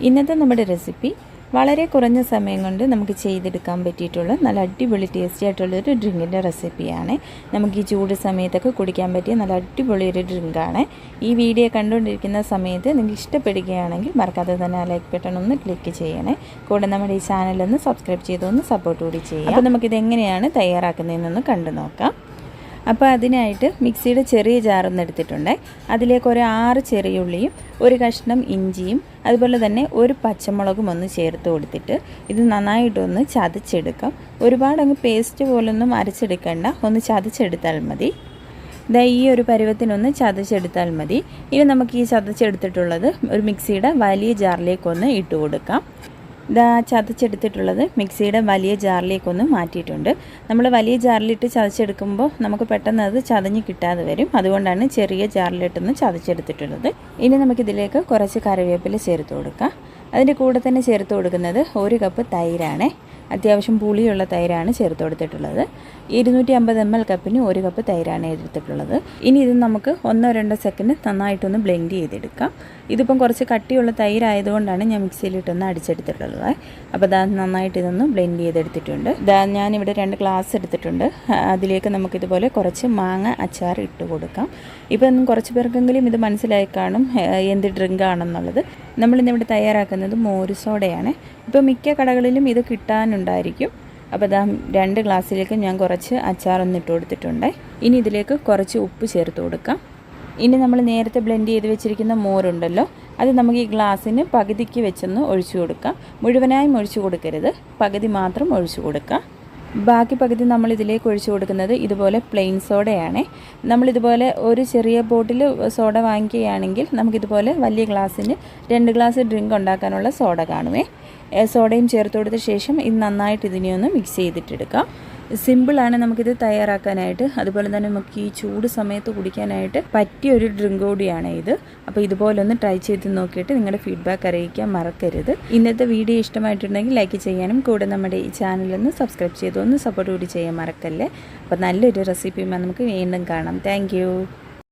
ഇന്നത്തെ നമ്മുടെ റെസിപ്പി വളരെ കുറഞ്ഞ സമയം കൊണ്ട് നമുക്ക് ചെയ്തെടുക്കാൻ പറ്റിയിട്ടുള്ള നല്ല അടിപൊളി ടേസ്റ്റി ആയിട്ടുള്ളൊരു ഡ്രിങ്കിന്റെ റെസിപ്പിയാണ് നമുക്ക് ഈ ചൂട് സമയത്തൊക്കെ കുടിക്കാൻ പറ്റിയ നല്ല അടിപൊളി ഒരു ഡ്രിങ്കാണ് ഈ വീഡിയോ കണ്ടുകൊണ്ടിരിക്കുന്ന സമയത്ത് നിങ്ങൾക്ക് ഇഷ്ടപ്പെടുകയാണെങ്കിൽ മറക്കാതെ തന്നെ ആ ലൈക്ക് ബട്ടൺ ഒന്ന് ക്ലിക്ക് ചെയ്യണേ. കൂടെ നമ്മുടെ ഈ ചാനലൊന്ന് സബ്സ്ക്രൈബ് ചെയ്തൊന്ന് സപ്പോർട്ട് കൂടി ചെയ്യാം. അപ്പോൾ നമുക്കിത് എങ്ങനെയാണ് തയ്യാറാക്കുന്നതെന്നൊന്ന് കണ്ടു നോക്കാം. അപ്പോൾ അതിനായിട്ട് മിക്സിയുടെ ചെറിയ ജാറൊന്ന് എടുത്തിട്ടുണ്ട്. അതിലേക്ക് ഒരു ആറ് ചെറിയ ഉള്ളിയും ഒരു കഷ്ണം ഇഞ്ചിയും അതുപോലെ തന്നെ ഒരു പച്ചമുളകും ഒന്ന് ചേർത്ത് കൊടുത്തിട്ട് ഇത് നന്നായിട്ടൊന്ന് ചതച്ചെടുക്കാം. ഒരുപാട് അങ്ങ് പേസ്റ്റ് പോലൊന്നും അരച്ചെടുക്കേണ്ട. ഒന്ന് ചതച്ചെടുത്താൽ മതി. ഇതാ ഈ ഒരു പരുവത്തിനൊന്ന് ചതച്ചെടുത്താൽ മതി. ഇനി നമുക്ക് ഈ ചതച്ചെടുത്തിട്ടുള്ളത് ഒരു മിക്സിയുടെ വലിയ ജാറിലേക്കൊന്ന് ഇട്ട് കൊടുക്കാം. ഇതാ ചതച്ചെടുത്തിട്ടുള്ളത് മിക്സിയുടെ വലിയ ജാറിലേക്കൊന്ന് മാറ്റിയിട്ടുണ്ട്. നമ്മൾ വലിയ ജാറിലിട്ട് ചതച്ചെടുക്കുമ്പോൾ നമുക്ക് പെട്ടെന്ന് അത് ചതഞ്ഞ് കിട്ടാതെ വരും. അതുകൊണ്ടാണ് ചെറിയ ജാറിലിട്ടൊന്ന് ചതച്ചെടുത്തിട്ടുള്ളത്. ഇനി നമുക്കിതിലേക്ക് കുറച്ച് കറിവേപ്പില ചേർത്ത് കൊടുക്കാം. അതിന്റെ കൂടെ തന്നെ ചേർത്ത് കൊടുക്കുന്നത് ഒരു കപ്പ് തൈരാണ്. അത്യാവശ്യം പുളിയുള്ള തൈരാണ് ചേർത്ത് കൊടുത്തിട്ടുള്ളത്. ഇരുന്നൂറ്റി അമ്പത് എം എൽ കപ്പിന് ഒരു കപ്പ് തൈരാണ് എടുത്തിട്ടുള്ളത്. ഇനി ഇത് നമുക്ക് ഒന്നോ രണ്ടോ സെക്കൻഡ് നന്നായിട്ടൊന്ന് ബ്ലെൻഡ് ചെയ്തെടുക്കാം. ഇതിപ്പം കുറച്ച് കട്ടിയുള്ള തൈരായതുകൊണ്ടാണ് ഞാൻ മിക്സിയിലിട്ടൊന്ന് അടിച്ചെടുത്തിട്ടുള്ളത്. അപ്പോൾ ദാ നന്നായിട്ട് ഇതൊന്ന് ബ്ലെൻഡ് ചെയ്തെടുത്തിട്ടുണ്ട്. ദാ ഞാനിവിടെ രണ്ട് ഗ്ലാസ് എടുത്തിട്ടുണ്ട്. അതിലേക്ക് നമുക്കിതുപോലെ കുറച്ച് മാങ്ങ അച്ചാർ ഇട്ട് കൊടുക്കാം. ഇപ്പം കുറച്ച് പേർക്കെങ്കിലും ഇത് മനസ്സിലായി കാണും എന്ത് ഡ്രിങ്ക് ആണെന്നുള്ളത്. നമ്മളിന്നിവിടെ തയ്യാറാക്കുന്നത് മോര് സോഡയാണ് ഇപ്പോൾ മിക്ക കടകളിലും ഇത് കിട്ടാനുണ്ടായിരിക്കും. അപ്പോൾ ദാ രണ്ട് ഗ്ലാസ്സിലേക്ക് ഞാൻ കുറച്ച് അച്ചാറൊന്ന് ഇട്ട് കൊടുത്തിട്ടുണ്ട്. ഇനി ഇതിലേക്ക് കുറച്ച് ഉപ്പ് ചേർത്ത് കൊടുക്കാം. ഇനി നമ്മൾ നേരത്തെ ബ്ലെൻഡ് ചെയ്ത് വെച്ചിരിക്കുന്ന മോരുണ്ടല്ലോ അത് നമുക്ക് ഈ ഗ്ലാസ്സിന് പകുതിക്ക് വെച്ചൊന്ന് ഒഴിച്ചു കൊടുക്കാം. മുഴുവനായും ഒഴിച്ചു കൊടുക്കരുത്. പകുതി മാത്രം ഒഴിച്ചു കൊടുക്കാം. ബാക്കി പകുതി നമ്മൾ ഇതിലേക്ക് ഒഴിച്ചു കൊടുക്കുന്നത് ഇതുപോലെ പ്ലെയിൻ സോഡയാണ് നമ്മളിതുപോലെ ഒരു ചെറിയ ബോട്ടിൽ സോഡ വാങ്ങിക്കുകയാണെങ്കിൽ നമുക്കിതുപോലെ വലിയ ഗ്ലാസ്സിന് രണ്ട് ഗ്ലാസ് ഡ്രിങ്ക് ഉണ്ടാക്കാനുള്ള സോഡ കാണുമേ. സോഡയും ചേർത്ത് കൊടുത്ത ശേഷം ഇത് നന്നായിട്ട് ഇതിനെ ഒന്ന് മിക്സ് ചെയ്തിട്ടെടുക്കാം. സിമ്പിളാണ് നമുക്കിത് തയ്യാറാക്കാനായിട്ട്. അതുപോലെ തന്നെ നമുക്ക് ഈ ചൂട് സമയത്ത് കുടിക്കാനായിട്ട് പറ്റിയ ഒരു ഡ്രിങ്ക് കൂടിയാണ് ഇത്. അപ്പോൾ ഇതുപോലെ ഒന്ന് ട്രൈ ചെയ്ത് നോക്കിയിട്ട് നിങ്ങളുടെ ഫീഡ്ബാക്ക് അറിയിക്കാൻ മറക്കരുത്. ഇന്നത്തെ വീഡിയോ ഇഷ്ടമായിട്ടുണ്ടെങ്കിൽ ലൈക്ക് ചെയ്യാനും കൂടെ നമ്മുടെ ഈ ചാനലൊന്ന് സബ്സ്ക്രൈബ് ചെയ്തൊന്ന് സപ്പോർട്ട് കൂടി ചെയ്യാൻ മറക്കല്ലേ? അപ്പോൾ നല്ലൊരു റെസിപ്പിയുമായി നമുക്ക് വീണ്ടും കാണാം. താങ്ക്